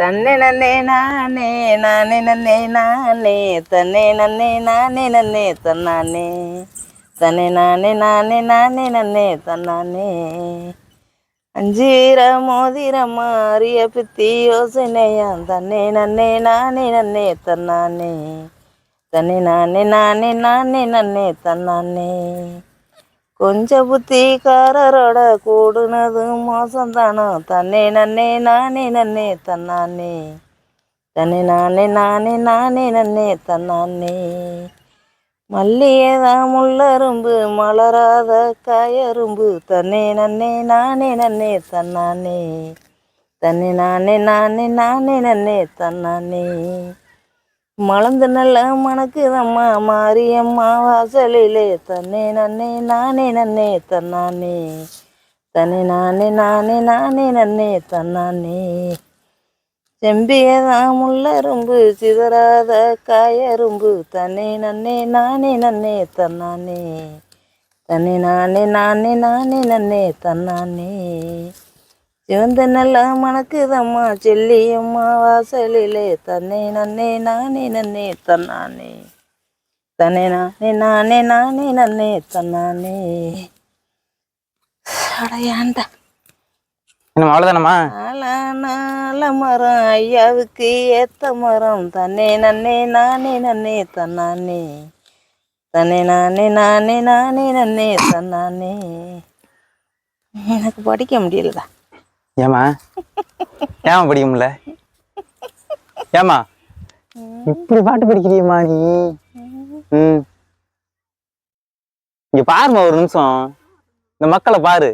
தன்னை நன்னே நானே நானே நன்னே நானே தன்னை நன்னே நானே நன்னே தன்னானே. தன்னை நானே நானே நானே நன்னே தன்னானே. அஞ்சீர மோதிர மாறிய பித்தி யோசனையா தன்னை நன்னே நானே நன்னே தன்னானே. தன்னை நானே நானே நானே நன்னே தன்னானே. கொஞ்சம் புத்திக்காரரோட கூடுனது மோசம்தானோ தன்னே நன்னே நானே நன்னே தன்னானே. தன்னை நானே நானே நானே நன்னே தன்னானே. மல்லியேதான் முள்ளரும்பு மலராத காயரும்பு. தன்னே நன்னே நானே நன்னே தன்னானே. தன்னை நானே நானே நானே நன்னே தன்னானே. மலர்ந்து நல்ல மணக்குதம்மா மாரியம்மா வாசலிலே தன்னே நன்னே நானே நன்னே தன்னானே. தன்னை நானே நானே நானே நன்னே தன்னானே. செம்பியதான் முள்ளரும்பு சிதறாத காயரும்பு தன்னை நன்னே நானே நன்னே தன்னானே. தன்னை நானே நானே நானே நன்னே தன்னானே. சிவந்த நல்ல மணக்குதம்மா? செல்லியம்மா வாசலிலே தன்னை நன்னே நானே நன்னே தன்னானே. தன்னை நானே நானே நானே நன்னே தன்னானே. அடையாண்டா என்ன அவ்வளோதானம்மா மரம் ஐயாவுக்கு ஏத்த மரம். தன்னே நன்னே நானே நன்னே தன்னானே. தன்னை நானே நானே நானே நன்னே தன்னானே. எனக்கு படிக்க முடியலடா. ஏமா ஏமா படிக்க முடியல ஏமா இப்படி பாட்டு படிக்கிறியம்மா நீ? ம். இங்க பாருமா ஒரு நிமிஷம். இந்த மக்களை பாரு.